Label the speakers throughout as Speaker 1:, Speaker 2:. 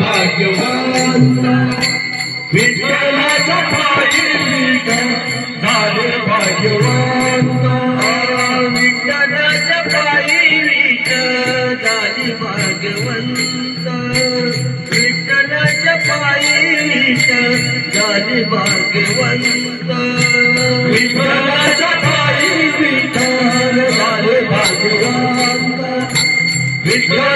Speaker 1: भाग्यवान विठ्ठलाच्या पायी झाले भाग्यवान
Speaker 2: विठ्ठलाच्या पायी झाले भाग्यवंत विठ्ठलाच्या पायी झाले भाग्यवंत
Speaker 1: विठ्ठलाच्या पायी झाले भाग्यवंत. विठ्ठल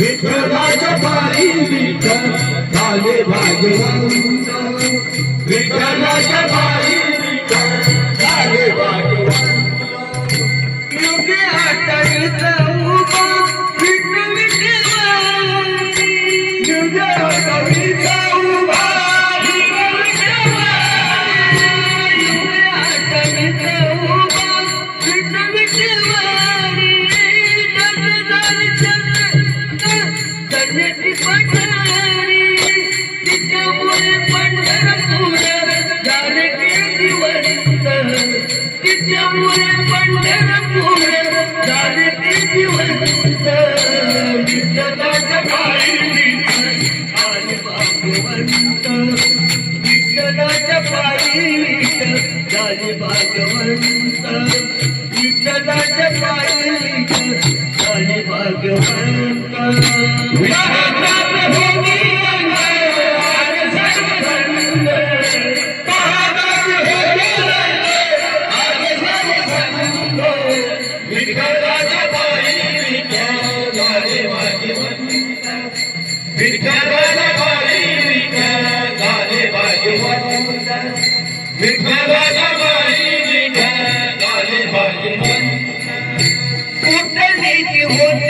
Speaker 2: विठ्ठलाच्या पायी विठ्ठल झाले भाग्यवंत विठ्ठलाच्या पायी विठ्ठल झाले भाग्यवंत
Speaker 1: योग्य हाताळीचा चपाली ानी भागवंता चपालिकी
Speaker 2: भागवंत होत?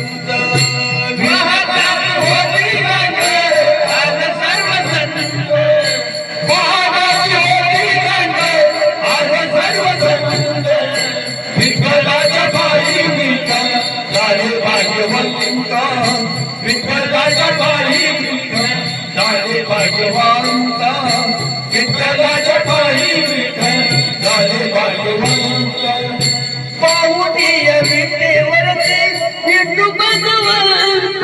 Speaker 2: विठ्ठलाच्या पायी विठ्ठल झाले भाग्यवानता विठ्ठलाच्या पायी विठ्ठल झाले
Speaker 1: भाग्यवानता
Speaker 2: पाहुटी विठेवरचे विठू भगवंत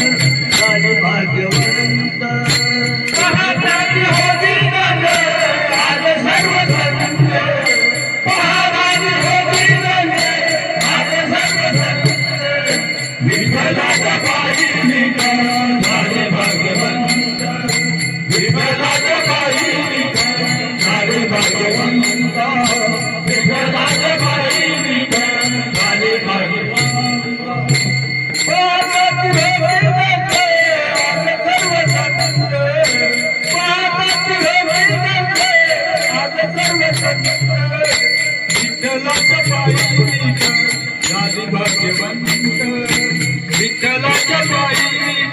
Speaker 2: विठ्ठलाच्या पायी विठ्ठल भाग्यवंत विठ्ठलाच्या पायी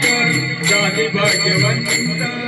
Speaker 2: विठ्ठल
Speaker 1: भाग्यवंत.